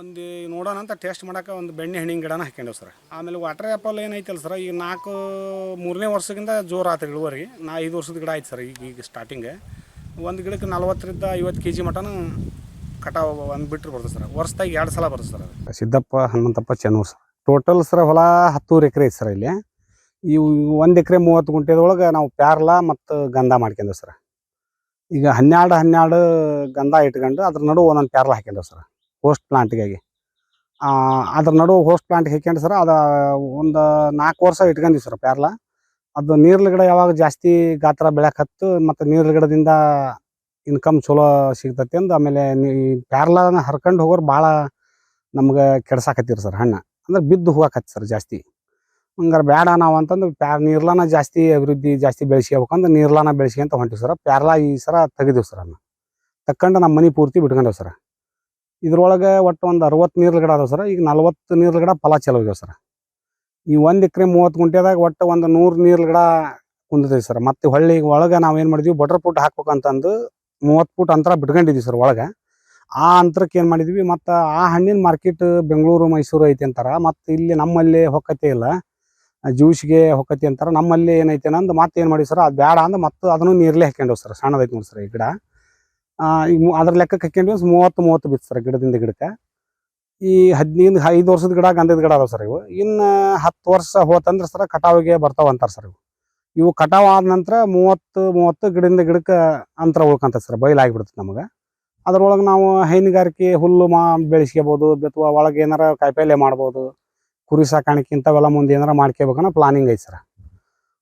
ಒಂದು ನೋಡೋಣ ಅಂತ ಟೇಸ್ಟ್ ಮಾಡೋಕೆ ಒಂದು ಬೆಣ್ಣೆ, ಹಣ್ಣಿನ ಗಿಡನ ಹಾಕ್ಯಂಡೇವು ಸರ್. ಆಮೇಲೆ ವಾಟರ್ ಆ್ಯಪಲ್ ಏನೈತಲ್ಲ ಸರ್, ಈಗ ನಾಲ್ಕು, ಮೂರನೇ ವರ್ಷಕ್ಕಿಂತ ಜೋರು ಆತ್ರಿ ಇಳುವರಿ. ನಾ ಐದು ವರ್ಷದ ಗಿಡ ಆಯ್ತು ಸರ್, ಈಗ ಈಗ ಸ್ಟಾರ್ಟಿಂಗ್ ಒಂದು ಗಿಡಕ್ಕೆ ನಲ್ವತ್ತರಿಂದ ಐವತ್ತು ಕೆ ಜಿ ಮಟನ ಕಟಾವು ಒಂದು ಬಿಟ್ಟರು ಬರ್ತದೆ ಸರ್. ವರ್ಷದಾಗ ಎರಡು ಸಲ ಬರ್ತದೆ sir Siddappa, Hanumanthappa, Chennur sir. Total sir ಹೊಲ ಹತ್ತೂರು ಎಕರೆ ಐತೆ ಸರ್ ಇಲ್ಲಿ. ಇವು ಒಂದು ಎಕರೆ ಮೂವತ್ತು ಗುಂಟೆದೊಳಗೆ ನಾವು ಪ್ಯಾರ್ಲ ಮತ್ತು ಗಂಧ ಮಾಡ್ಕೊಂಡೆವು ಸರ್. ಈಗ ಹನ್ನೆರಡು ಹನ್ನೆರಡು ಗಂಧ ಇಟ್ಕೊಂಡು ಅದ್ರ ನಡುವೆ ಒಂದೊಂದು ಪ್ಯಾರ್ಲ ಹಾಕ್ಯಂಡೇವೆ ಸರ್. ಹೋಸ್ಟ್ ಪ್ಲಾಂಟ್ಗಾಗಿ ಅದ್ರ ನಡುವೆ ಹೋಸ್ಟ್ ಪ್ಲಾಂಟ್ ಹಿಕ್ಕೊಂಡು ಸರ್, ಅದು ಒಂದು ನಾಲ್ಕು ವರ್ಷ ಇಟ್ಕೊಂಡಿವಿ ಸರ್ ಪ್ಯಾರ್ಲ. ಅದು ನೀರ್ಲ ಗಿಡ ಯಾವಾಗ ಜಾಸ್ತಿ ಗಾತ್ರ ಬೆಳಕ್ ಹತ್ತು, ಮತ್ತು ನೀರ್ಲ ಗಿಡದಿಂದ ಇನ್ಕಮ್ ಚಲೋ ಸಿಗ್ತತಿ ಅಂದು ಆಮೇಲೆ ಪ್ಯಾರ್ಲನ ಹರ್ಕೊಂಡು ಹೋಗೋರು ಭಾಳ ನಮ್ಗೆ ಕೆಡ್ಸಾಕತ್ತೀರಿ ಸರ್ ಹಣ್ಣು. ಅಂದ್ರೆ ಬಿದ್ದು ಹೋಗಕತ್ತಿ ಸರ್ ಜಾಸ್ತಿ. ಹಂಗಾರೆ ಬೇಡ ನಾವು ಅಂತಂದು ಪ್ಯಾರ್, ನೀರ್ಲಾನ ಜಾಸ್ತಿ ಅಭಿವೃದ್ಧಿ ಜಾಸ್ತಿ ಬೆಳೆಸ್ಕೋಬೇಕಂದ್ರೆ ನೀರ್ಲಾನ ಬೆಳೆಸ್ಕೊಂತ ಹೊಂಟಿವಿ ಸರ್. ಪ್ಯಾರ್ಲ ಈ ಸರ ತೆಗೆದಿವಿ ಸರ್ ಅದನ್ನ ತಕ್ಕಂಡು ನಮ್ಮ ಮನೆ ಪೂರ್ತಿ ಬಿಟ್ಕೊಂಡೇವು ಸರ್. ಇದ್ರೊಳಗೆ ಒಟ್ಟು ಒಂದು ಅರವತ್ತು ನೀರ್ಲ ಗಿಡ ಅದಾವೆ ಸರ್. ಈಗ ನಲ್ವತ್ತು ನೀರ್ಲ ಗಿಡ ಫಲ ಚಲೋ ಆಗ್ಯಾವ ಸರ್. ಈ ಒಂದು ಎಕರೆ ಮೂವತ್ತು ಗುಂಟೆದಾಗ ಒಟ್ಟು ಒಂದು ನೂರು ನೀರ್ಲ ಗಿಡ ಕುಂದಿದೆ ಸರ್. ಮತ್ತೆ ಹೊಳ್ಳಿ ಒಳಗೆ ನಾವು ಏನು ಮಾಡಿದ್ವಿ, ಬಟರ್ ಪುಟ್ ಹಾಕ್ಬೇಕಂತಂದು ಮೂವತ್ತು ಫುಟ್ ಅಂತರ ಬಿಟ್ಕೊಂಡಿದ್ವಿ ಸರ್ ಒಳಗೆ. ಆ ಅಂತರಕ್ಕೆ ಏನು ಮಾಡಿದ್ವಿ, ಮತ್ತು ಆ ಹಣ್ಣಿನ ಮಾರ್ಕೆಟ್ ಬೆಂಗಳೂರು, ಮೈಸೂರು ಐತಿ ಅಂತಾರ. ಮತ್ತು ಇಲ್ಲಿ ನಮ್ಮಲ್ಲಿ ಹೊಕ್ಕತೆ ಇಲ್ಲ. ಜ್ಯೂಸ್ಗೆ ಹೊಕ್ಕತಿ ಅಂತಾರ. ನಮ್ಮಲ್ಲಿ ಏನೈತೆ ಅಂದ್ ಮತ್ತೆ ಏನು ಮಾಡಿ ಸರ್, ಅದು ಬೇಡ ಅಂದ್ರೆ ಮತ್ತೆ ಅದನ್ನು ನೀರ್ಲೆ ಹಾಕ್ಯಂಡೇವು ಸರ್. ಸಣ್ಣದೈತಿ ನೋಡಿ ಸರ್ ಈ ಗಿಡ. ಅದ್ರ ಲೆಕ್ಕಕ್ಕೆ ಹಾಕೊಂಡ್ವಿ ಮೂವತ್ತು ಮೂವತ್ತು ಬಿತ್ತು ಸರ್ ಗಿಡದಿಂದ ಗಿಡಕ್ಕೆ. ಈ ಹದಿನೈದು, ಐದು ವರ್ಷದ ಗಿಡ, ಗಂಧದ ಗಿಡ ಅದಾವೆ ಸರ್ ಇವು. ಇನ್ನು ಹತ್ತು ವರ್ಷ ಹೋತಂದ್ರೆ ಸರ್ ಕಟಾವಿಗೆ ಬರ್ತಾವ ಅಂತಾರೆ ಸರ್ ಇವು. ಇವು ಕಟಾವ್ ಆದ ನಂತರ ಮೂವತ್ತು ಮೂವತ್ತು ಗಿಡದಿಂದ ಗಿಡಕ್ಕೆ ಅಂತರ ಉಳ್ಕೊಂತ ಸರ್ ಬಯಲಾಗಿಬಿಡ್ತದೆ ನಮಗೆ. ಅದ್ರೊಳಗೆ ನಾವು ಹೈನುಗಾರಿಕೆ, ಹುಲ್ಲು ಮಾ, ಬೆಳೆಸ್ಕೋಬೋದು ಅಥವಾ ಒಳಗೆ ಏನಾರ ಕಾಯಿಪಲ್ಯ ಮಾಡ್ಬೋದು, ಕುರಿ ಸಾಕಾಣಿಕೆ ಇಂಥವೆಲ್ಲ ಮುಂದೆ ಏನಾರ ಮಾಡ್ಕೋಬೇಕನ್ನೋ ಪ್ಲಾನಿಂಗ್ ಐತೆ ಸರ್.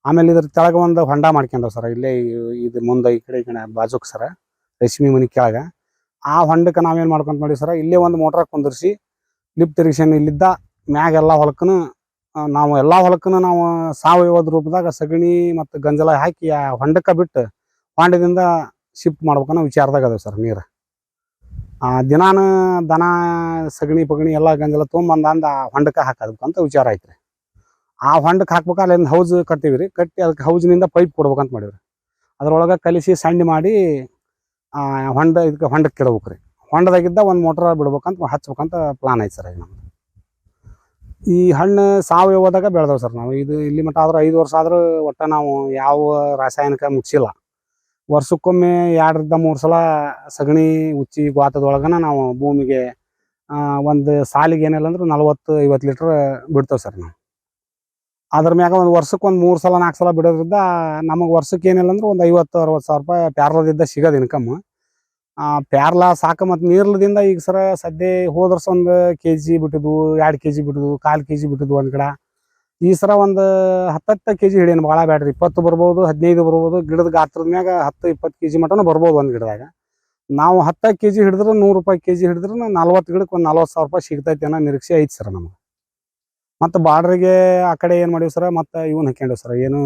ಆಮೇಲೆ ಇದ್ರ ಕೆಳಗೆ ಒಂದು ಹೊಂಡ ಮಾಡ್ಕೊಂಡವ್ ಸರ್ ಇಲ್ಲೇ ಇದು ಮುಂದೆ ಈ ಕಡೆ ಈ ಕಡೆ ಬಾಜುಕ್ ಸರ. ರೇಷ್ಮೆ ಮನೆ ಕೆಳಗೆ. ಆ ಹೊಂಡಕ್ಕೆ ನಾವೇನು ಮಾಡ್ಕೊಂತ ಮಾಡಿ ಸರ, ಇಲ್ಲೇ ಒಂದು ಮೋಟ್ರ್ ಕುಂದಿರ್ಸಿ ಲಿಫ್ಟ್ ಇರಿಗೇಷನ್ ಇಲ್ಲಿದ್ದ ಮ್ಯಾಗ ಎಲ್ಲಾ ಹೊಲಕ್ಕನು ನಾವು ಎಲ್ಲಾ ಹೊಲಕ್ಕನು ನಾವು ಸಾವಯವದ ರೂಪದಾಗ ಸಗಣಿ ಮತ್ತು ಗಂಜಲ ಹಾಕಿ ಆ ಹೊಂಡಕ್ಕೆ ಬಿಟ್ಟು ಹೊಂಡದಿಂದ ಶಿಫ್ಟ್ ಮಾಡ್ಬೇಕನ್ನೋ ವಿಚಾರದಾಗ ಅದಾವ ಸರ್ ನೀರು. ಆ, ದಿನಾನ ದನ, ಸಗಣಿ, ಪಗಣಿ ಎಲ್ಲ ಗಂಜಲ ತೊಗೊಂಬಂದ ಆ ಹೊಂಡಕ್ಕೆ ಹಾಕೋದಕ್ಕಂತ ವಿಚಾರ ಐತ್ರಿ. ಆ ಹೊಂಡಕ್ಕೆ ಹಾಕ್ಬೇಕು ಅಲ್ಲಿಂದ ಹೌಸ್ ಕಟ್ತೀವಿ ರೀ, ಕಟ್ಟಿ ಅದಕ್ಕೆ ಹೌಸ್ನಿಂದ ಪೈಪ್ ಕೊಡ್ಬೇಕಂತ ಮಾಡೀವಿ ಅದರೊಳಗೆ ಕಲಿಸಿ, ಸಣ್ಣ ಮಾಡಿ ಹೊಂಡ ಇದಕ್ಕೆ ಹೊಂಡಕ್ಕೆ ಕೆಡಬೇಕು ರೀ. ಹೊಂಡದಾಗಿದ್ದ ಒಂದು ಮೋಟ್ರ್ ಬಿಡ್ಬೇಕಂತ ಹಚ್ಬೇಕಂತ ಪ್ಲಾನ್ ಐತೆ ಸರ್ ಈಗ ನಮ್ದು. ಈ ಹಣ್ಣು ಸಾವಯವದಾಗ ಬೆಳೆದವು ಸರ್ ನಾವು. ಇದು ಇಲ್ಲಿ ಮಟ್ಟ ಆದ್ರೆ ಐದು ವರ್ಷ ಆದರೂ ಒಟ್ಟು ನಾವು ಯಾವ ರಾಸಾಯನಿಕ ಮುಚ್ಚಿಲ್ಲ. ವರ್ಷಕ್ಕೊಮ್ಮೆ ಎರಡರಿಂದ ಮೂರು ಸಲ ಸಗಣಿ ಉಚ್ಚಿ ಗಾತದೊಳಗನ ನಾವು ಭೂಮಿಗೆ ಒಂದು ಸಾಲಿಗೆ ಏನಿಲ್ಲ ಅಂದ್ರೆ ನಲ್ವತ್ತು ಐವತ್ತು ಲೀಟ್ರ್ ಬಿಡ್ತೇವೆ ಸರ್ ನಾವು. ಅದ್ರ ಮ್ಯಾಗ ಒಂದು ವರ್ಷಕ್ಕೆ ಒಂದು ಮೂರು ಸಲ, ನಾಲ್ಕು ಸಲ ಬಿಡೋದ್ರಿಂದ ನಮಗೆ ವರ್ಷಕ್ಕೆ ಏನಿಲ್ಲ ಅಂದ್ರೆ ಒಂದು ಐವತ್ತು, ಅರವತ್ತು ಸಾವಿರ ರೂಪಾಯಿ ಪ್ಯಾರ್ಲದಿಂದ ಸಿಗೋದು ಇನ್ಕಮ್ ಪ್ಯಾರ್ಲ ಸಾಕು ಮತ್ತು ನೀರ್ಲದಿಂದ ಈಗ ಸರ ಸದ್ಯ ಹೋದ್ರಸ ಒಂದು ಕೆ ಜಿ ಬಿಟ್ಟಿದ್ವು, ಎರಡು ಕೆ ಜಿ ಬಿಟ್ಟಿದ್ವು, ಕಾಲು ಕೆ ಜಿ ಬಿಟ್ಟಿದ್ವು ಒಂದು ಗಿಡ. ಈ ಸರ ಒಂದು ಹತ್ತತ್ತು ಕೆ ಜಿ ಹಿಡಿಯೋನು ಭಾಳ ಬ್ಯಾಡ್ರಿ. ಇಪ್ಪತ್ತು ಬರ್ಬೋದು, ಹದಿನೈದು ಬರ್ಬೋದು, ಗಿಡದ ಗಾತ್ರದ ಮ್ಯಾಗ ಹತ್ತು, ಇಪ್ಪತ್ತು ಕೆ ಜಿ ಮಟನೂ ಬರ್ಬೋದು ಒಂದು ಗಿಡದಾಗ. ನಾವು ಹತ್ತು ಕೆ ಜಿ ಹಿಡಿದ್ರೆ ನೂರು ರೂಪಾಯಿ ಕೆ ಜಿ ಹಿಡಿದ್ರೆ ನಲ್ವತ್ತು ಗಿಡಕ್ಕೆ ಒಂದು ನಲ್ವತ್ತು ಸಾವಿರ ರೂಪಾಯಿ ಸಿಗ್ತೈತೆ ಅನ್ನೋ ನಿರೀಕ್ಷೆ ಐತಿ ಸರ್ ನಮಗೆ. ಮತ್ತು ಬಾರ್ಡ್ರಿಗೆ ಆ ಕಡೆ ಏನು ಮಾಡೀವಿ ಸರ್, ಮತ್ತು ಇವನ್ ಹಾಕ್ಯಂಡೇವು ಸರ್. ಏನು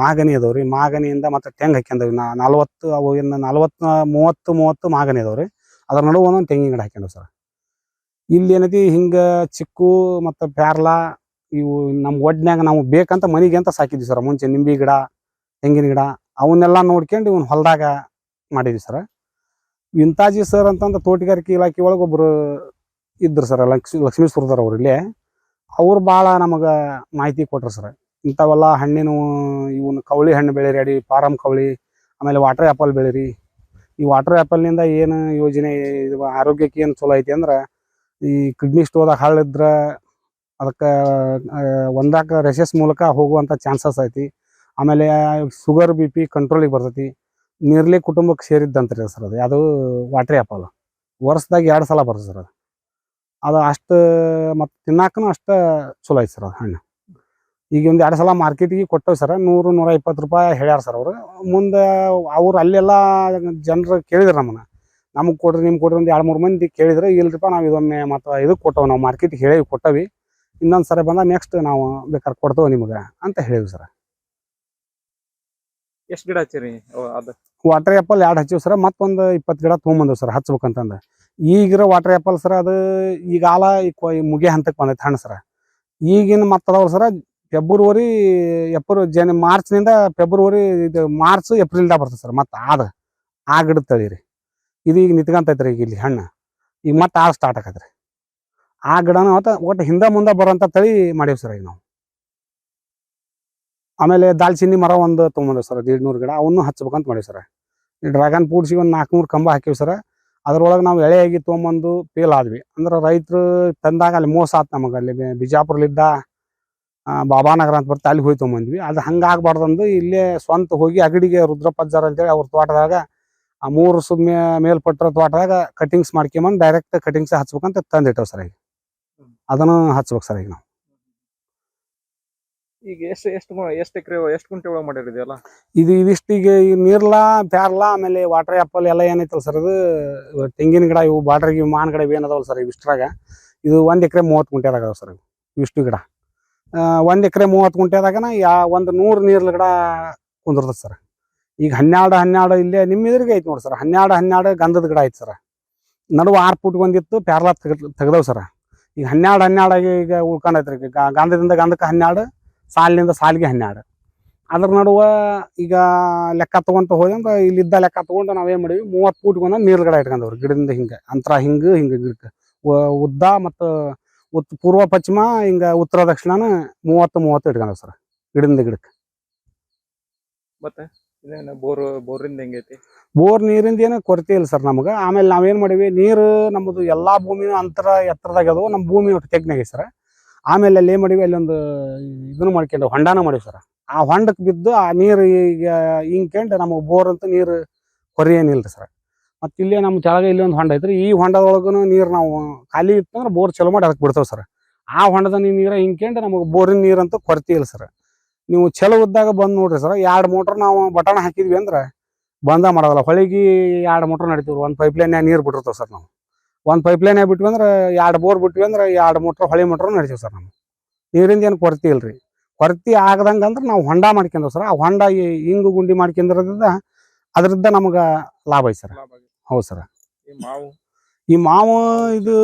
ಮಾಗನಿ ಅದಾವ ರೀ. ಮಾಗನಿಯಿಂದ ಮತ್ತು ತೆಂಗ್ ಹಾಕ್ಯಂಡೇವಿ ನಾ ನಲ್ವತ್ತು ಅವು ಏನು ನಲ್ವತ್ತು, ಮೂವತ್ತು ಮೂವತ್ತು ಮಾಗನಿ ಅದಾವ ರೀ. ಅದ್ರ ನಡುವೆ ಒಂದೊಂದು ತೆಂಗಿನ ಗಿಡ ಹಾಕ್ಯಂಡೇವು ಸರ್. ಇಲ್ಲಿ ಏನೈತಿ, ಹಿಂಗೆ ಚಿಕ್ಕು ಮತ್ತು ಪ್ಯಾರ್ಲ, ಇವು ನಮ್ಮ ಒಡ್ನ್ಯಾಗ ನಾವು ಬೇಕಂತ ಮನೆಗೆ ಅಂತ ಸಾಕಿದ್ವಿ ಸರ್. ಮುಂಚೆ ನಿಂಬೆ ಗಿಡ, ತೆಂಗಿನ ಗಿಡ, ಅವನ್ನೆಲ್ಲ ನೋಡ್ಕೊಂಡು ಇವನ್ ಹೊಲದಾಗ ಮಾಡಿದ್ವಿ ಸರ್. ವಿಂತಾಜಿ ಸರ್ ಅಂತಂದು ತೋಟಗಾರಿಕೆ ಇಲಾಖೆ ಒಳಗೆ ಒಬ್ಬರು ಇದ್ರು ಸರ್ ಲಕ್ಷ್ಮೀ ಲಕ್ಷ್ಮೀಶ್ವರದವ್ರು ಅವ್ರು ಇಲ್ಲೇ. ಅವ್ರು ಭಾಳ ನಮಗೆ ಮಾಹಿತಿ ಕೊಟ್ರು ಸರ್. ಇಂಥವೆಲ್ಲ ಹಣ್ಣಿನ, ಇವನ್ ಕವಳಿ ಹಣ್ಣು ಬೆಳೀರಿ, ಅಡಿ ಪಾರಮ್ ಕವಳಿ, ಆಮೇಲೆ ವಾಟರ್ ಆ್ಯಪಲ್ ಬೆಳೀರಿ. ಈ ವಾಟರ್ ಆ್ಯಪಲ್ನಿಂದ ಏನು ಯೋಜನೆ ಇದು ಆರೋಗ್ಯಕ್ಕೆ ಏನು ಚಲೋ ಐತಿ ಅಂದ್ರೆ, ಈ ಕಿಡ್ನಿ ಸ್ಟೋದಾಗ ಹಳ್ಳಿದ್ರೆ ಅದಕ್ಕೆ ಒಂದಾಕ ರೆಸಸ್ ಮೂಲಕ ಹೋಗುವಂಥ ಚಾನ್ಸಸ್ ಐತಿ. ಆಮೇಲೆ ಶುಗರ್ ಬಿ ಪಿ ಕಂಟ್ರೋಲಿಗೆ ಬರ್ತೈತಿ. ನೀರ್ಲಿ ಕುಟುಂಬಕ್ಕೆ ಸೇರಿದ್ದಂತ್ರಿ ಸರ್ ಅದು. ಅದು ವಾಟ್ರಿ ಆ್ಯಪಲ್. ವರ್ಷದಾಗ ಎರಡು ಸಲ ಬರ್ತದೆ ಸರ್ ಅದು. ಅದು ಅಷ್ಟು ಮತ್ತು ತಿನ್ನಾಕನು ಅಷ್ಟು ಚಲೋ ಐತೆ ಸರ್ ಅದು ಹಣ್ಣು. ಈಗ ಒಂದು ಎರಡು ಸಲ ಮಾರ್ಕೆಟಿಗೆ ಕೊಟ್ಟವು ಸರ್ ನೂರು ನೂರ ಇಪ್ಪತ್ತು ರೂಪಾಯಿ ಹೇಳ್ಯಾರ ಸರ್ ಅವರು. ಮುಂದೆ ಅವ್ರು ಅಲ್ಲೆಲ್ಲ ಜನರು ಕೇಳಿದ್ರು ನಮ್ಮನ್ನ. ನಮಗೆ ಕೊಡ್ರಿ ನಿಮ್ಗೆ ಕೊಡ್ರಿ ಒಂದು ಎರಡು ಮೂರು ಮಂದಿ ಕೇಳಿದ್ರೆ ಇಲ್ರಿಪ್ಪ ನಾವು ಇದೊಮ್ಮೆ ಮತ್ತು ಇದು ಕೊಟ್ಟವು ನಾವು ಮಾರ್ಕೆಟಿಗೆ ಹೇಳಿ ಕೊಟ್ಟವಿ. ಇನ್ನೊಂದು ಸರಿ ಬಂದ ನೆಕ್ಸ್ಟ್ ನಾವು ಬೇಕಾದ್ರೆ ಕೊಡ್ತೇವೆ ನಿಮಗೆ ಅಂತ ಹೇಳಿವಿ ಸರ್. ಎಷ್ಟು ಗಿಡ ಹಚ್ಚಿರಿ ಅದು? ವಾಟರ್ ಆ್ಯಪಲ್ ಎರಡು ಹಚ್ಚಿವಿ ಸರ್ ಮತ್ತೊಂದು ಇಪ್ಪತ್ತು ಗಿಡ ತೊಗೊಂಬಂದವು ಸರ್ ಹಚ್ಬೇಕಂತಂದು. ಈಗಿರೋ ವಾಟರ್ ಆ್ಯಪಲ್ ಸರ್ ಅದು ಈಗ ಆಲ ಮುಗಿಯ ಹಂತಕ್ಕೆ ಬಂದೈತೆ ಹಣ್ಣು ಸರ ಈಗಿನ ಮತ್ತದವ್ರು ಸರ ಫೆಬ್ರವರಿ ಎಪ್ರ ಜನ ಮಾರ್ಚ್ನಿಂದ ಫೆಬ್ರವರಿ ಇದು ಮಾರ್ಚ್ ಏಪ್ರಿಲ್ದಾಗ ಬರ್ತದೆ ಸರ್ ಮತ್ತೆ ಆದ, ಆ ಗಿಡದ ತಳಿ ರೀ. ಇದು ಈಗ ನಿಂತ್ಕೊಂತೈತೆ ರೀ ಈಗ ಇಲ್ಲಿ ಹಣ್ಣು. ಈಗ ಮತ್ತೆ ಆದ ಸ್ಟಾರ್ಟ್ ಆಕತ್ರಿ. ಆ ಗಿಡನ ಒಟ್ಟು ಒಟ್ಟು ಹಿಂದೆ ಮುಂದೆ ಬರೋಂಥ ತಳಿ ಮಾಡೀವಿ ಸರ್ ಈಗ ನಾವು. ಆಮೇಲೆ ದಾಲ್ಚಿನ್ನಿ ಮರ ಒಂದು ತೊಗೊಂಡ್ರಿ ಸರ್ ನೂರು ಗಿಡ ಅವನ್ನೂ ಹಚ್ಬೇಕಂತ ಮಾಡೀವಿ ಸರ್ ಡ್ರ್ಯಾಗನ್ ಫ್ರೂಟ್ಸಿಗೆ ಒಂದು ನಾಲ್ಕುನೂರು ಕಂಬ ಹಾಕಿವಿ ಸರ್ ಅದ್ರೊಳಗೆ ನಾವು ಎಳೆಯಾಗಿ ತೊಗೊಂಬಂದು ಫೇಲ್ ಆದ್ವಿ. ಅಂದ್ರೆ ರೈತರು ತಂದಾಗ ಅಲ್ಲಿ ಮೋಸ ಆತು ನಮಗೆ. ಅಲ್ಲಿ ಬಿಜಾಪುರಲಿದ್ದ ಬಾಬಾನಗರ ಅಂತ ಬರ್ತಾ ಅಲ್ಲಿ ಹೋಗಿ ತೊಗೊಂಬಂದ್ವಿ. ಅದು ಹಂಗಾಗ್ಬಾರ್ದಂದು ಇಲ್ಲೇ ಸ್ವಂತ ಹೋಗಿ ಅಗಡಿಗೆ ರುದ್ರಪಜ್ಜಾರ್ ಅಂತೇಳಿ ಅವ್ರ ತೋಟದಾಗ, ಆ ಮೂರು ಸು ಮೇ ಮೇಲ್ಪಟ್ಟ ತೋಟದಾಗ ಕಟಿಂಗ್ಸ್ ಮಾಡ್ಕೊಂಬಂದು ಡೈರೆಕ್ಟ್ ಕಟಿಂಗ್ಸ್ ಹಚ್ಬೇಕಂತ ತಂದಿಟ್ಟವು ಸರ್ ಈಗ. ಅದನ್ನು ಹಚ್ಬೇಕು ಸರ್ ಈಗ ನಾವು. ಈಗ ಎಷ್ಟು ಎಷ್ಟು ಎಷ್ಟು ಎಕರೆ, ಎಷ್ಟು ಗುಂಟೆ ಒಳಗೆ ಮಾಡಿರಿದೆಯಲ್ಲ ಇದು ಇದಿಷ್ಟು ಈಗ ಈ ನೀರ್ಲ, ಪ್ಯಾರ್ಲ, ಆಮೇಲೆ ವಾಟರ್ ಆ್ಯಪಲ್ ಎಲ್ಲ ಏನೈತಲ್ಲ ಸರ್ ಅದು ತೆಂಗಿನ ಗಿಡ, ಇವು ಬಾಟ್ರಿಗೆ ಮಾನ್ ಗಿಡ ಇವು ಏನದಾವಲ್ಲ ಸರ್ ಇಷ್ಟ್ರಾಗ ಇದು ಒಂದು ಎಕರೆ ಮೂವತ್ತು ಗುಂಟೆದಾಗ ಸರ್ ಇವಿಷ್ಟು ಗಿಡ. ಒಂದು ಎಕರೆ ಮೂವತ್ತು ಗುಂಟೆದಾಗನ ಯಾ, ಒಂದು ನೂರು ನೀರ್ಲ ಗಿಡ ಕುಂದಿರ್ತದೆ ಸರ್. ಈಗ ಹನ್ನೆರಡು ಹನ್ನೆರಡು ಇಲ್ಲೇ ನಿಮ್ಮ ಇದ್ರಿಗೆ ಐತೆ ನೋಡಿ ಸರ್, ಹನ್ನೆರಡು ಹನ್ನೆರಡು ಗಂಧದ ಗಿಡ ಐತೆ ಸರ್. ನಡುವೆ ಆರು ಫುಟ್ ಒಂದಿತ್ತು ಪ್ಯಾರ್ಲ ತೆಗ್ದವು ಸರ್. ಈಗ ಹನ್ನೆರಡು ಹನ್ನೆರಡಾಗಿ ಈಗ ಉಳ್ಕೊಂಡೈತ್ರಿ ಗಂಧದಿಂದ ಗಂಧಕ್ಕೆ ಹನ್ನೆರಡು ಸಾಲಿನಿಂದ ಸಾಲಿಗೆ ಹನ್ನೆರಡು. ಅದ್ರ ನಡುವೆ ಈಗ ಲೆಕ್ಕ ತೊಗೊಂತ ಹೋದೆ ಅಂದ್ರೆ ಇಲ್ಲಿದ್ದ ಲೆಕ್ಕ ತಗೊಂಡು ನಾವೇನು ಮಾಡಿವಿ ಮೂವತ್ತು ಫೂಟ್ ಒಂದೊಂದು ನೀರು ಗಿಡ ಇಟ್ಕೊಂಡವ್ರಿ ಗಿಡದಿಂದ ಹಿಂಗೆ ಅಂತರ ಹಿಂಗೆ ಹಿಂಗೆ ಗಿಡಕ್ಕೆ. ಉದ್ದ ಮತ್ತು ಉತ್ ಪೂರ್ವ ಪಶ್ಚಿಮ ಹಿಂಗೆ ಉತ್ತರ ದಕ್ಷಿಣನ ಮೂವತ್ತು ಮೂವತ್ತು ಇಟ್ಕೊಂಡವ್ ಸರ್ ಗಿಡದಿಂದ ಗಿಡಕ್ಕೆ. ಮತ್ತೆ ಇದೇನು ಬೋರ್ ಬೋರಿಂದ ಹೆಂಗೈತಿ ಬೋರ್ ನೀರಿಂದ ಏನು ಕೊರತೆ ಇಲ್ಲ ಸರ್ ನಮಗೆ. ಆಮೇಲೆ ನಾವೇನು ಮಾಡೀವಿ ನೀರು ನಮ್ಮದು ಎಲ್ಲ ಭೂಮಿನೂ ಅಂತರ ಎತ್ತರದಾಗ ಅದು ನಮ್ಮ ಭೂಮಿ ಒಟ್ಟು ತೆಗ್ನಾಗೆ ಸರ್. ಆಮೇಲೆ ಅಲ್ಲಿ ಏನು ಮಾಡಿವಿ ಅಲ್ಲಿ ಒಂದು ಇದನ್ನು ಮಾಡ್ಕೊಂಡು ಹೊಂಡಾನ ಮಾಡಿವಿ ಸರ್. ಆ ಹೊಂಡಕ್ಕೆ ಬಿದ್ದು ಆ ನೀರು ಈಗ ಹಿಂಗ್ಕೊಂಡು ನಮಗೆ ಬೋರ್ ಅಂತ ನೀರು ಕೊರಿ ಏನಿಲ್ಲ ಸರ್. ಮತ್ತು ಇಲ್ಲಿ ನಮ್ಮ ಕೆಳಗೆ ಇಲ್ಲಿ ಒಂದು ಹೊಂಡ ಐತ್ರಿ. ಈ ಹೊಂಡದೊಳಗೂ ನೀರು ನಾವು ಖಾಲಿ ಇತ್ತಂದ್ರೆ ಬೋರ್ ಚಲೋ ಮಾಡಿ ಅದಕ್ಕೆ ಬಿಡ್ತೇವೆ ಸರ್. ಆ ಹೊಂಡದ ನೀರು ಹಿಂಗ್ಕೊಂಡು ನಮಗೆ ಬೋರಿನ ನೀರಂತೂ ಕೊರತೆ ಇಲ್ಲ ಸರ್. ನೀವು ಚಲೋ ಉದ್ದಾಗ ಬಂದು ನೋಡ್ರಿ ಸರ್. ಎರಡು ಮೋಟ್ರ್ ನಾವು ಬಟನ್ ಹಾಕಿದ್ವಿ ಅಂದ್ರೆ ಬಂದ ಮಾಡೋದಲ್ಲ ಹೊಳಿಗೆ ಎರಡು ಮೋಟ್ರ್ ನಡಿತೀವಿ ಒಂದು ಪೈಪ್ ಲೈನ್ ನೀರು ಬಿಟ್ಟಿರ್ತಾವೆ ಸರ್ ನಾವು. ಒಂದು ಪೈಪ್ ಲೈನ್ ಬಿಟ್ವಿ ಅಂದ್ರೆ ಎರಡು ಬೋರ್ ಬಿಟ್ವಿ ಅಂದ್ರೆ ಎರಡು ಮೋಟ್ರ್ ಹೊಳೆ ಮೋಟ್ರ್ ನಡಿತೀವಿ ಸರ್ ನಾವು. ನೀರಿಂದ ಏನು ಕೊರತೆ ಇಲ್ರಿ. ಕೊರತೆ ಆಗದಂಗೆ ಅಂದ್ರೆ ನಾವು ಹೊಂಡ ಮಾಡ್ಕೊಂಡೇವ್ ಸರ್. ಆ ಹೊಂಡ ಹಿಂಗು ಗುಂಡಿ ಮಾಡ್ಕೊಂಡಿರೋದ್ರಿಂದ ಅದರಿಂದ ನಮಗೆ ಲಾಭ ಐತೆ ಸರ್. ಹೌದು ಸರ್. ಈ ಮಾವು? ಈ ಮಾವು ಇದು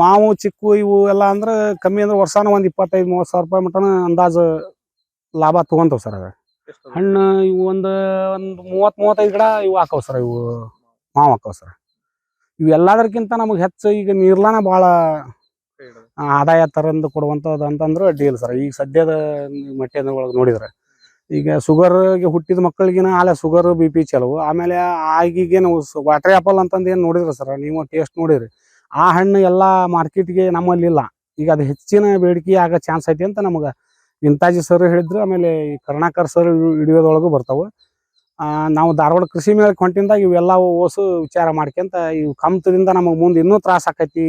ಮಾವು ಚಿಕ್ಕು ಇವು ಎಲ್ಲ ಅಂದ್ರೆ ಕಮ್ಮಿ ಅಂದ್ರೆ ವರ್ಷಾನ ಒಂದು ಇಪ್ಪತ್ತೈದು ಮೂವತ್ತು ಸಾವಿರ ರೂಪಾಯಿ ಮಟನ ಅಂದಾಜು ಲಾಭ ತೊಗೊಂತವ್ ಸರ್ ಅದು ಹಣ್ಣು ಇವು ಒಂದು ಒಂದು ಮೂವತ್ತು ಮೂವತ್ತೈದು ಗಿಡ ಇವು ಹಾಕವ್ ಸರ್ ಇವು ಮಾವು ಹಾಕವ್ ಸರ್. ಇವು ಎಲ್ಲದಕ್ಕಿಂತ ನಮಗೆ ಹೆಚ್ಚು ಈಗ ನೀರ್ಲಾನ ಭಾಳ. ಆದಾಯ ತರಂದು ಕೊಡುವಂಥದ್ದು ಅಂತಂದ್ರೆ ಡೀಲ್ ಸರ್. ಈಗ ಸದ್ಯದ ಮಟ್ಟದ ಒಳಗೆ ನೋಡಿದ್ರೆ ಈಗ ಶುಗರ್ಗೆ ಹುಟ್ಟಿದ ಮಕ್ಕಳಿಗಿನ ಆಲೆ ಶುಗರ್ ಬಿ ಪಿ ಚಲವು ಆಮೇಲೆ ಆಗೀಗೇನು ವಾಟರ್ ಆ್ಯಪಲ್ ಅಂತಂದು ಏನು ನೋಡಿದ್ರಿ ಸರ್ ನೀವು ಟೇಸ್ಟ್ ನೋಡಿರಿ. ಆ ಹಣ್ಣು ಎಲ್ಲ ಮಾರ್ಕೆಟ್ಗೆ ನಮ್ಮಲ್ಲಿ ಇಲ್ಲ. ಈಗ ಅದು ಹೆಚ್ಚಿನ ಬೇಡಿಕೆ ಆಗೋ ಚಾನ್ಸ್ ಐತಿ ಅಂತ ನಮಗೆ ಇಂತಾಜಿ ಸರ್ ಹೇಳಿದ್ರು. ಆಮೇಲೆ ಈ ಕರ್ಣಾಕರ್ ಸರ್ ಹಿಡಿಯೋದೊಳಗೂ ಬರ್ತಾವೆ. ನಾವು ಧಾರವಾಡ ಕೃಷಿ ಮೇಲೆ ಹೊಂಟಿಂದಾಗ ಇವೆಲ್ಲ ಓಸು ವಿಚಾರ ಮಾಡ್ಕೊಂತ ಇವು ಕಮ್ತದಿಂದ ನಮಗೆ ಮುಂದೆ ಇನ್ನೂ ತ್ರಾಸ ಆಕೈತಿ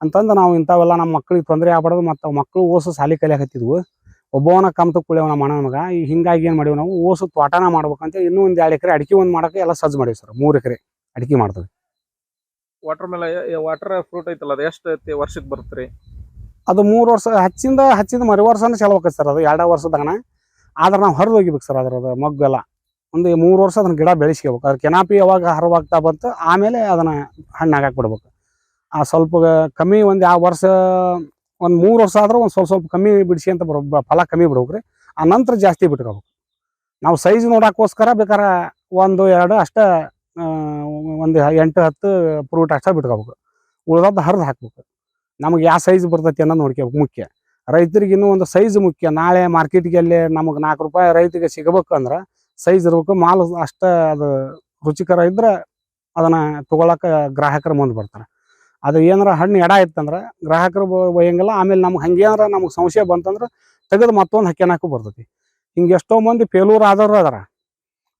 ಅಂತಂದು ನಾವು ಇಂಥವೆಲ್ಲ ನಮ್ಮ ಮಕ್ಳಿಗೆ ತೊಂದರೆ ಆಗ್ಬಾರ್ದು ಮತ್ತು ಮಕ್ಕಳು ಓಸು ಸಾಲಿ ಕಲಿಯಾಕತ್ತಿದ್ವು. ಒಬ್ಬವನ ಕಮ್ತ ಕುಳಿಯವ ನಮ್ಮ ಅಣ್ಣನಗ ಈ ಹಿಂಗಾಗಿ ಏನು ಮಾಡೀವಿ ನಾವು? ಓಸು ತೋಟನ ಮಾಡ್ಬೇಕಂತ ಇನ್ನೂ ಒಂದು ಎರಡು ಎಕರೆ ಅಡಿಕೆ ಒಂದು ಮಾಡೋಕೆ ಎಲ್ಲ ಸಜ್ಜು ಮಾಡೀವಿ ಸರ್. ಮೂರು ಎಕರೆ ಅಡಿಕೆ ಮಾಡ್ತೀವಿ. ವಾಟರ್ ಮೇಲೆ ವಾಟರ್ ಫ್ರೂಟ್ ಐತಲ್ಲ ಅದು ಎಷ್ಟು ಐತಿ ವರ್ಷಕ್ಕೆ ಬರುತ್ತೆ ಅದು ಮೂರು ವರ್ಷ ಹಚ್ಚಿಂದ ಹಚ್ಚಿದ ಮರು ವರ್ಷ ಚಲೋ ಆಕೈತೆ ಸರ್ ಅದು. ಎರಡು ವರ್ಷದಾಗನ. ಆದ್ರೆ ನಾವು ಹರಿದು ಹೋಗಿಬೇಕು ಸರ್ ಅದ್ರದ್ದು ಮಗ್ಗೆಲ್ಲ. ಒಂದು ಮೂರು ವರ್ಷ ಅದನ್ನ ಗಿಡ ಬೆಳೆಸ್ಕೋಬೇಕು. ಅದ್ರ ಕೆನಾಪಿ ಯಾವಾಗ ಹರವಾಗ್ತಾ ಬಂತು ಆಮೇಲೆ ಅದನ್ನ ಹಣ್ಣಾಗಾಕ್ ಬಿಡ್ಬೇಕು ಆ ಸ್ವಲ್ಪ ಕಮ್ಮಿ ಒಂದು ಯಾವ ವರ್ಷ, ಒಂದು ಮೂರು ವರ್ಷ ಆದ್ರೆ ಒಂದು ಸ್ವಲ್ಪ ಸ್ವಲ್ಪ ಕಮ್ಮಿ ಬಿಡಿಸಿ ಅಂತ ಬರೋ ಫಲ ಕಮ್ಮಿ ಬಿಡ್ಬೇಕ್ರಿ ಆ ನಂತರ ಜಾಸ್ತಿ ಬಿಟ್ಕೋಬೇಕು. ನಾವು ಸೈಜ್ ನೋಡೋಕ್ಕೋಸ್ಕರ ಬೇಕಾರೆ ಒಂದು, ಎರಡು ಅಷ್ಟೇ ಒಂದು ಎಂಟು, ಹತ್ತು ಫ್ರೂಟ್ ಅಷ್ಟೇ ಬಿಟ್ಕೋಬೇಕು. ಉಳ್ದದ್ದು ಹರಿದು ಹಾಕ್ಬೇಕು. ನಮಗೆ ಯಾವ ಸೈಜ್ ಬರ್ತೈತಿ ಅನ್ನೋದು ನೋಡ್ಕೋಬೇಕು ಮುಖ್ಯ. ರೈತರಿಗೆ ಇನ್ನೂ ಒಂದು ಸೈಜ್ ಮುಖ್ಯ. ನಾಳೆ ಮಾರ್ಕೆಟ್ಗೆ ಅಲ್ಲಿ ನಮಗೆ ನಾಲ್ಕು ರೂಪಾಯಿ ರೈತರಿಗೆ ಸಿಗಬೇಕು ಅಂದ್ರೆ ಸೈಜ್ ಇರ್ಬೇಕು, ಮಾಲ್ ಅಷ್ಟ ಅದು ರುಚಿಕರ ಇದ್ರೆ ಅದನ್ನ ತಗೊಳಕ ಗ್ರಾಹಕರು ಮುಂದೆ ಬರ್ತಾರೆ. ಅದು ಏನಾರ ಹಣ್ಣು ಎಡ ಇತ್ತಂದ್ರೆ ಗ್ರಾಹಕರು ಒಯ್ಯಂಗಿಲ್ಲ ಆಮೇಲೆ ನಮ್ಗೆ ಹಂಗೇನಾರ ನಮ್ಗೆ ಸಂಶಯ ಬಂತಂದ್ರೆ ತೆಗೆದು ಮತ್ತೊಂದು ಹಾಕ್ಯನಾಕು ಬರ್ತೈತಿ. ಹಿಂಗೆ ಎಷ್ಟೋ ಮಂದಿ ಫೇಲೂರ್ ಆದವ್ರು ಅದಾರ.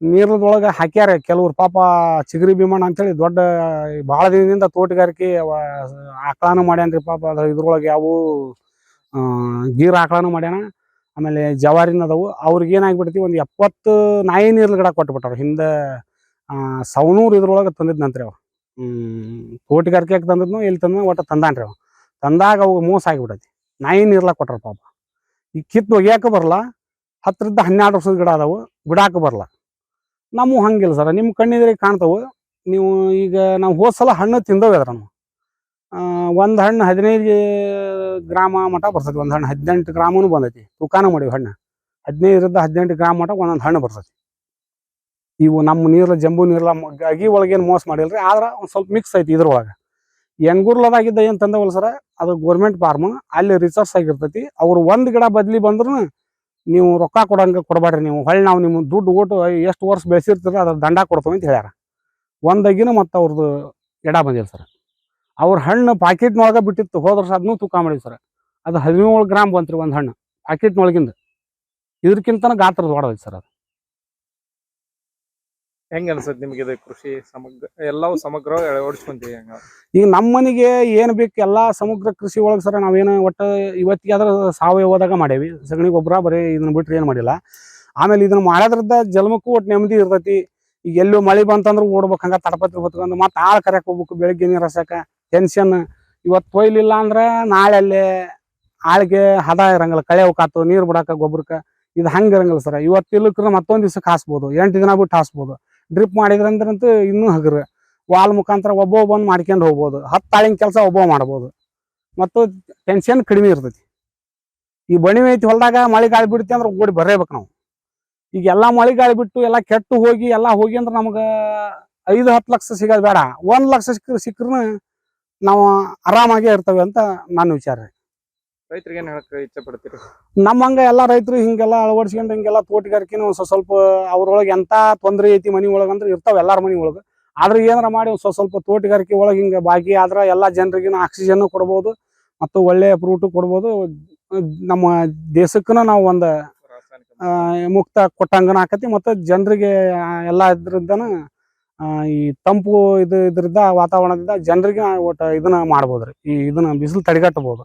ನೀರದೊಳಗೆ ಹಾಕ್ಯಾರ ಕೆಲವ್ರು ಪಾಪ ಚಿಗರಿ ಭೀಮಣ್ಣ ಅಂತೇಳಿ ದೊಡ್ಡ ಭಾಳ ದಿನದಿಂದ ತೋಟಗಾರಿಕೆ ಆಕಳಾನು ಮಾಡ್ಯಾನ್ರಿ ಪಾಪ ಅದ್ರ ಇದ್ರೊಳಗೆ ಯಾವು ಗೀರ್ ಆಕಳಾನು ಮಾಡ್ಯಾನ. ಆಮೇಲೆ ಜವಾರಿನ ಅದಾವು. ಅವ್ರಿಗೆ ಏನಾಗ್ಬಿಡ್ತಿ, ಒಂದು ಎಪ್ಪತ್ತು ನಾಯಿ ನೀರ್ಲ ಗಿಡ ಕೊಟ್ಬಿಟ್ಟವ್ರು. ಹಿಂದೆ ಸವನೂರು ಇದ್ರೊಳಗೆ ತಂದಿದ್ನಂತ್ರಿ ನಂತರ ಹ್ಮ್ ತೋಟಗಾರಿಕೆಗೆ ತಂದದ್ನು ಇಲ್ಲಿ ತಂದ ಒಟ್ಟು ತಂದಾನ್ರಿ ಅವ. ತಂದಾಗ ಅವು ಮೋಸ ಆಗಿಬಿಡತಿ ನಾಯಿ ನೀರ್ಲ ಕೊಟ್ರ ಪಾಪ ಈ ಕಿತ್ತು ಒಗ್ಯಾಕ ಬರಲ್ಲ ಹತ್ತರಿಂದ ಹನ್ನೆರಡು ವರ್ಷದ ಗಿಡ ಅದಾವು, ಬಿಡಾಕ ಬರಲ್ಲ ನಮ್ಮ ಹಂಗಿಲ್ಲ ಸರ್. ನಿಮ್ಮ ಕಣ್ಣಿದ್ರೆ ಕಾಣ್ತಾವು. ನೀವು ಈಗ ನಾವು ಹೋದ ಸಲ ಹಣ್ಣು ತಿಂದವು ಅದ್ರ ನಾವು ಒಂದು ಹಣ್ಣು ಹದಿನೈದು ಗ್ರಾಮ ಮಟ ಬರ್ತೈತಿ. ಒಂದು ಹಣ್ಣು ಹದಿನೆಂಟು ಗ್ರಾಮನು ಬಂದೈತಿ. ತೂಕಾನ ಮಾಡಿವಿ ಹಣ್ಣು. ಹದಿನೈದರಿಂದ ಹದಿನೆಂಟು ಗ್ರಾಮ ಮಠ ಒಂದೊಂದು ಹಣ್ಣು ಬರ್ತೈತಿ. ಇವು ನಮ್ಮ ನೀರ್ಲ, ಜಂಬು ನೀರ್ಲ ಅಗಿ ಒಳಗೇನು ಮೋಸ ಮಾಡಿಲ್ರಿ. ಆದ್ರೆ ಒಂದು ಸ್ವಲ್ಪ ಮಿಕ್ಸ್ ಐತಿ ಇದ್ರೊಳಗೆ. ಯಂಗೂರ್ಲದಾಗಿದ್ದ ಏನು ತಂದವಲ್ಲ ಸರ, ಅದು ಗೌರ್ಮೆಂಟ್ ಫಾರ್ಮ್ ಅಲ್ಲಿ ರಿಸರ್ಚ್ ಆಗಿರ್ತೈತಿ. ಅವ್ರು ಒಂದು ಗಿಡ ಬದ್ಲಿ ಬಂದ್ರು ನೀವು ರೊಕ್ಕ ಕೊಡಂಗ ಕೊಡಬೇಡ್ರಿ ನೀವು. ಹೊಳ್ಳಿ ನಾವು ನಿಮ್ಮ ದುಡ್ಡು ಓಟು ಎಷ್ಟು ವರ್ಷ ಬೆಳೆಸಿರ್ತೀರ ಅದ್ರ ದಂಡ ಕೊಡ್ತೀವಿ ಅಂತ ಹೇಳ್ಯಾರ. ಒಂದಾಗಿನ ಮತ್ತು ಅವ್ರದ್ದು ಗಿಡ ಬಂದಿಲ್ಲ ಸರ್. ಅವ್ರ ಹಣ್ಣು ಪಾಕೆಟ್ನೊಳಗೆ ಬಿಟ್ಟಿತ್ತು ಹೋದ್ರ ವರ್ಷ ಅದನ್ನೂ ತೂಕ ಮಾಡಿವಿ ಸರ್. ಅದು ಹದಿನೇಳು ಗ್ರಾಮ್ ಬಂತ್ರಿ ಒಂದು ಹಣ್ಣು ಪಾಕೆಟ್ನೊಳಗಿಂದ ಇದಕ್ಕಿಂತನ ಗಾತ್ರ ದೊಡ್ಡದೈತಿ ಸರ್ ಅದು. ಹೆಂಗ ಅನ್ಸುತ್ತೆ ನಿಮ್ಗೆ ಇದು ಕೃಷಿ ಸಮಗ್ರ ಎಲ್ಲವೂ ಸಮಗ್ರ ಓಡಿಸ್ಕೊಂತೀವಿ ಹೆಂಗ? ಈಗ ನಮ್ಮ ಮನೆಗೆ ಏನು ಬೇಕು ಎಲ್ಲ ಸಮಗ್ರ ಕೃಷಿ ಒಳಗೆ ಸರ್ ನಾವೇನು ಒಟ್ಟು ಇವತ್ತಿಗೆ ಅದ್ರ ಸಾವಯವದಾಗ ಮಾಡೇವಿ. ಸಗಣಿ ಗೊಬ್ಬರ ಬರೀ ಇದನ್ನ ಬಿಟ್ರೆ ಏನು ಮಾಡಿಲ್ಲ. ಆಮೇಲೆ ಇದನ್ನ ಮಾಡೋದ್ರಿಂದ ಜನ್ಮಕ್ಕೂ ಒಟ್ಟು ನೆಮ್ಮದಿ ಇರ್ತೈತಿ. ಈಗ ಎಲ್ಲೂ ಮಳೆ ಬಂತಂದ್ರೆ ಓಡ್ಬೇಕು ಹಂಗ ತಡಪತ್ರ ಹೊತ್ಕೊಂಡು ಮತ್ತೆ ಆಳು ಕರೆಯಕ್ ಹೋಗ್ಬೇಕು ಬೆಳಗ್ಗೆ ನೀರು ಹಸಕ ಟೆನ್ಷನ್ ಇವತ್ತು ಕೊಯ್ಲಿಲ್ಲ ಅಂದ್ರೆ ನಾಳೆ ಅಲ್ಲೇ ಆಳಿಗೆ ಹದ ಇರಂಗಿಲ್ಲ, ಕಳೆ ಹೋಗಾತು ನೀರು ಬಿಡಾಕ ಗೊಬ್ಬರಕ್ಕೆ. ಇದು ಹಂಗೆ ಇರಂಗಿಲ್ಲ ಸರ್. ಇವತ್ತು ಇಲ್ಲಕ್ರೆ ಮತ್ತೊಂದು ದಿವ್ಸಕ್ಕೆ ಹಾಸ್ಬೋದು, ಎಂಟು ದಿನ ಬಿಟ್ಟು ಹಾಸ್ಬೋದು. ಡ್ರಿಪ್ ಮಾಡಿದ್ರಂದ್ರಂತೂ ಇನ್ನೂ ಹಗರು. ವಾಲ್ ಮುಖಾಂತರ ಒಬ್ಬ ಬಂದು ಮಾಡ್ಕೊಂಡು ಹೋಗ್ಬೋದು. ಹತ್ತು ತಾಳಿನ ಕೆಲಸ ಒಬ್ಬ ಮಾಡ್ಬೋದು. ಮತ್ತು ಟೆನ್ಷನ್ ಕಡಿಮೆ ಇರ್ತೈತಿ. ಈ ಬಣಿ ಐತಿ ಹೊಲದಾಗ ಮಳೆ ಗಾಳಿ ಬಿಡ್ತಿ ಅಂದ್ರೆ ಓಡಿ ಬರೇಬೇಕು ನಾವು. ಈಗ ಎಲ್ಲ ಮಳೆ ಗಾಳಿ ಬಿಟ್ಟು ಎಲ್ಲ ಕೆಟ್ಟು ಹೋಗಿ ಎಲ್ಲ ಹೋಗಿ ಅಂದ್ರೆ ನಮ್ಗೆ ಐದು ಹತ್ತು ಲಕ್ಷ ಸಿಗೋದು ಬೇಡ. ಒಂದು ಲಕ್ಷ ಸಿಕ್ಕ ಸಿಕ್ಕರೂ ನಾವು ಆರಾಮಾಗೇ ಇರ್ತವೆ ಅಂತ ನನ್ನ ವಿಚಾರ ರೈತರಿಗೆ ಏನ್ ಹೇಳಕ್ ಇಚ್ಛೆ ಪಡ್ತೀರಿ? ನಮ್ಮಂಗ ಎಲ್ಲ ರೈತರು ಹಿಂಗೆಲ್ಲ ಅಳವಡಿಸ್ಕೊಂಡು ಹಿಂಗೆಲ್ಲ ತೋಟಗಾರಿಕೆ ಒಂದ್ ಸ್ವಲ್ಪ ಸ್ವಲ್ಪ ಅವ್ರೊಳಗೆ ಎಂತ ತೊಂದರೆ ಐತಿ ಮನಿ ಒಳಗ ಅಂದ್ರೆ ಇರ್ತಾವ ಎಲ್ಲಾರ ಮನಿ ಒಳಗ. ಆದ್ರೆ ಏನಾರ ಮಾಡಿ ಒಂದ್ ಸ್ವಲ್ಪ ಸ್ವಲ್ಪ ತೋಟಗಾರಿಕೆ ಒಳಗೆ ಹಿಂಗೆ ಬಾಕಿ ಆದ್ರೆ ಎಲ್ಲಾ ಜನರಿಗೆ ಆಕ್ಸಿಜನ್ ಕೊಡ್ಬೋದು ಮತ್ತು ಒಳ್ಳೆಯ ಫ್ರೂಟ್ ಕೊಡ್ಬೋದು. ನಮ್ಮ ದೇಶಕ್ಕೂ ನಾವು ಒಂದು ಮುಕ್ತ ಕೊಟ್ಟಂಗನ ಆಕತಿ. ಮತ್ತು ಜನರಿಗೆ ಎಲ್ಲ ಇದ್ರದ್ದನ ಆ, ಈ ತಂಪು ಇದು ಇದ್ರಿಂದ ವಾತಾವರಣದಿಂದ ಜನರಿಗೆ ಒಟ್ಟು ಇದನ್ನ ಮಾಡ್ಬೋದ್ರಿ. ಈ ಇದನ್ನ ಬಿಸಿಲು ತಡೆಗಟ್ಟಬಹುದು